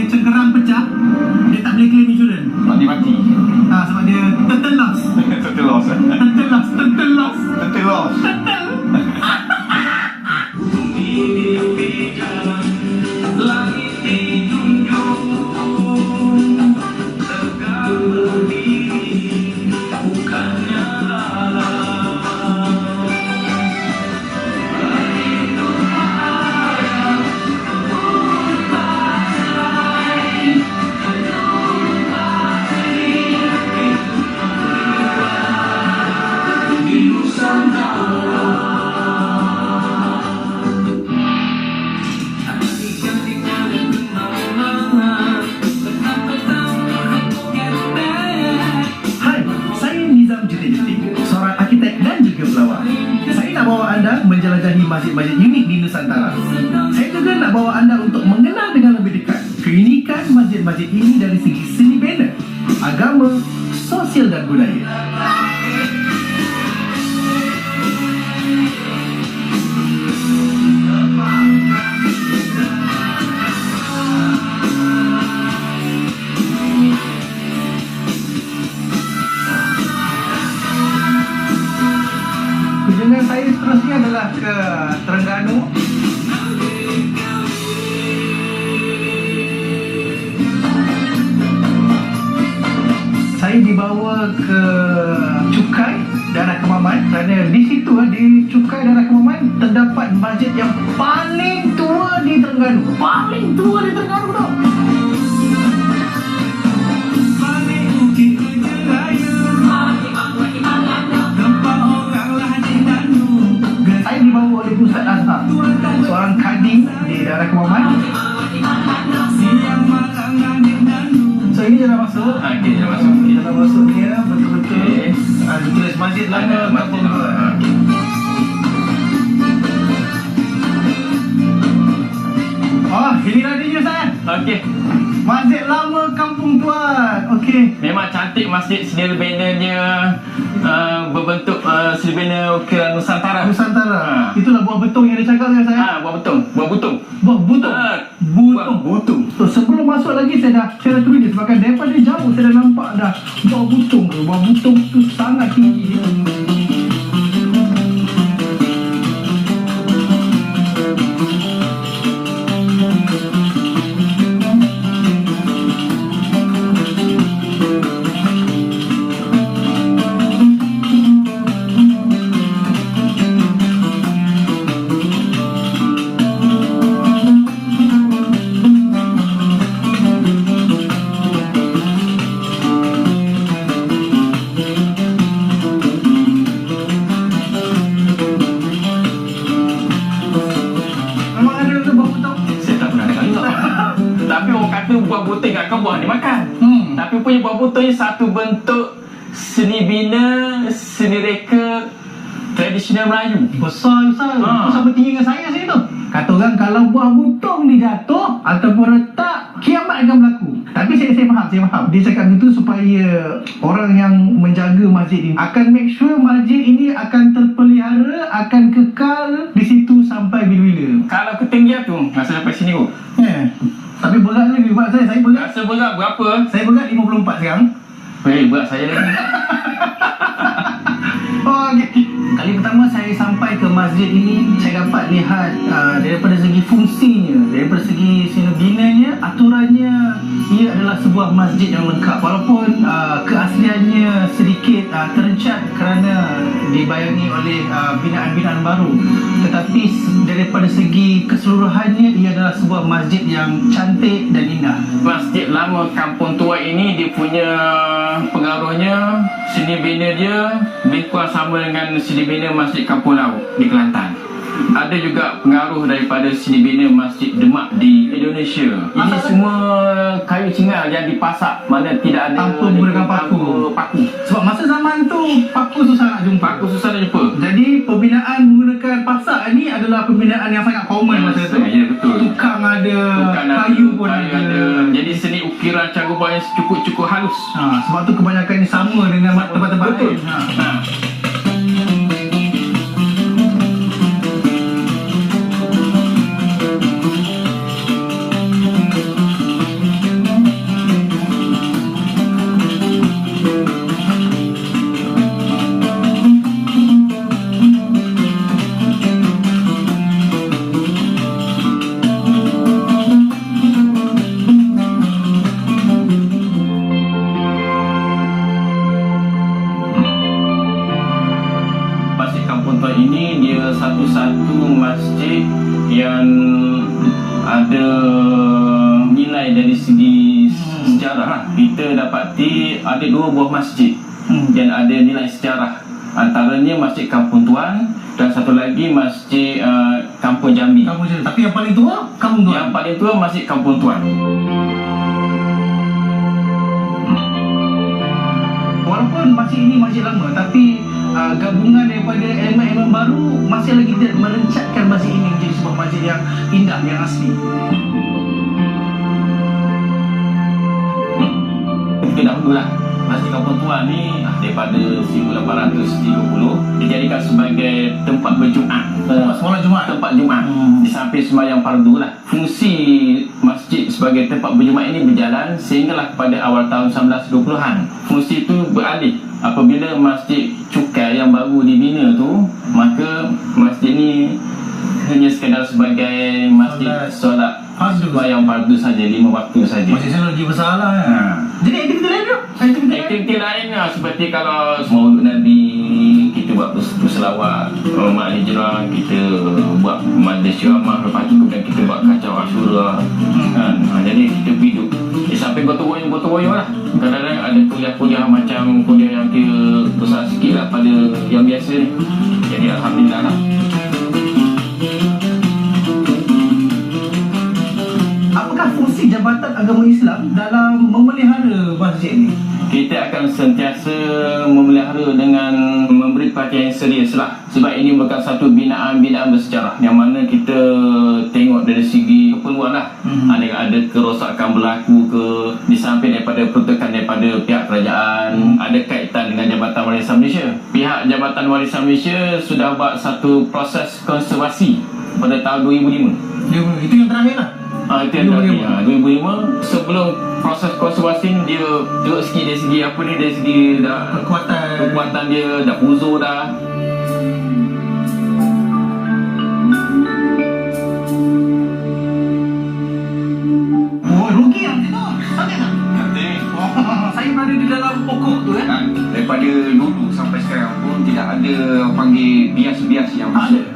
barang pecah, dia tak boleh claim insurans. Mati-mati. Ha, sebab dia total loss. Total loss. Total loss, total loss. Total loss. Masjid-masjid unik di Nusantara. Saya juga nak bawa anda untuk mengenal dengan lebih dekat keunikan masjid-masjid ini dari segi seni bina, agama, sosial dan budaya. Adalah ke Terengganu. Saya dibawa ke Cukai Darah Kemaman kerana di situ di Cukai Darah Kemaman terdapat masjid yang paling tua di Terengganu. Paling tua di Terengganu tau. Masuk dia betul-betul. Ah, Dia tulis masjid lama Ada Oh, inilah dia Ustaz. Okey. Masjid lama kampung tua Okey. Memang cantik masjid sendiri bannernya uh, berbentuk uh, banner ukiran Nusantara. Nusantara Ha. Itulah buah betung yang dia cakap kan saya Ha, buah betung, buah butung. Buah butung Ah, Butung buah butung. So, sebelum masuk lagi saya dah saya dah tulis bahkan daripada jauh saya dah nampak dah buah butung tu. Buah butung tu sangat tinggi. Memang punya buah butung ni satu bentuk seni bina, seni reka tradisional Melayu. Besar besar. Ha. Sama tinggi dengan saya sini tu. Kata orang kalau buah butung ni jatuh ataupun retak, kiamat akan berlaku. Tapi saya saya faham, saya faham. Dia cakap gitu supaya orang yang menjaga masjid ini akan make sure masjid ini akan terpelihara, akan kekal di situ sampai bila-bila. Kalau ketinggian tu, masa sampai sini kot. Eh, tapi berat lagi buat saya. Saya berat. Berapa? Saya berat 54 sekarang. Eh, berat saya lagi. Oh, okay. Kali pertama saya sampai ke masjid ini, saya dapat lihat uh, daripada segi fungsinya, daripada segi seni binanya, aturannya, ia adalah sebuah masjid yang lengkap. Walaupun uh, keasliannya sedikit uh, terencat kerana dibayangi oleh uh, binaan-binaan baru, tetapi daripada segi keseluruhannya, ia adalah sebuah masjid yang cantik dan indah. Masjid lama kampung tua ini dia punya pengaruhnya seni bina dia lebih sama dengan seni bina Masjid Kampung Laut di Kelantan. Ada juga pengaruh daripada seni bina Masjid Demak di Indonesia. Ini Asalnya- semua kayu cingau yang dipasak mana tidak ada Tanpa menggunakan paku. paku. Sebab masa zaman tu, paku susah nak jumpa. Paku susah nak jumpa. Jadi pembinaan menggunakan pasak ni adalah pembinaan yang sangat common masa tu. Ya betul. Tukang ada, Bukan ada, kayu pun kayu ada. ada. Jadi seni ukiran cara yang cukup-cukup halus. Ha, sebab tu kebanyakan ni sama dengan tempat-tempat Betul. lain. Ha. Ha. satu masjid yang ada nilai dari segi sejarah lah. kita dapati ada dua buah masjid hmm. yang ada nilai sejarah. Antaranya masjid kampung tuan dan satu lagi masjid uh, kampung jambi. Kampung jambi. Tapi yang paling tua kampung tuan? Yang paling tua masjid kampung tuan. Walaupun masjid ini masjid lama tapi uh, gabungan daripada elemen-elemen baru masih lagi tidak merencatkan masjid ini menjadi sebuah masjid yang indah, yang asli. Kita dahulu lah Masjid Kampung Tuan ni ah, daripada 1830 dijadikan sebagai tempat berjumaat. Oh, sekolah Jumaat. tempat Jumaat Hmm. di samping sembahyang fardu lah. Fungsi sebagai tempat berjumaat ini berjalan sehinggalah pada awal tahun 1920-an. Fungsi itu beralih apabila masjid cukai yang baru dibina tu, maka masjid ni hanya sekadar sebagai masjid solat Fardu. sembahyang fardu saja lima waktu saja. Masjid sana lagi besar lah. Ha. Jadi aktiviti lain tu? Aktiviti lain? Lah seperti kalau Maulud Nabi kita buat perselawat uh, Mak Hijrah kita buat majlis ceramah lepas tu kita sikit lah pada yang biasa ni jadi Alhamdulillah lah Apakah fungsi Jabatan Agama Islam dalam memelihara masjid ni? kita akan sentiasa memelihara dengan perhatian yang serius lah sebab ini bukan satu binaan-binaan bersejarah yang mana kita tengok dari segi keperluan lah Mhm. ada ada kerosakan berlaku ke di samping daripada peruntukan daripada pihak kerajaan ada kaitan dengan Jabatan Warisan Malaysia pihak Jabatan Warisan Malaysia sudah buat satu proses konservasi pada tahun 2005 Dia, itu yang terakhir lah. Ah itu yang 2005. terakhir. Ha, 2005 sebelum proses ni dia tengok segi dari segi apa ni dari segi dah Kekuatan. kekuatan dia dah uzur dah. Oh, rugi lah macam tu. Sakit tak? Saya berada di dalam pokok tu eh. daripada dulu sampai sekarang pun tidak ada panggil bias-bias yang Tak ada. masuk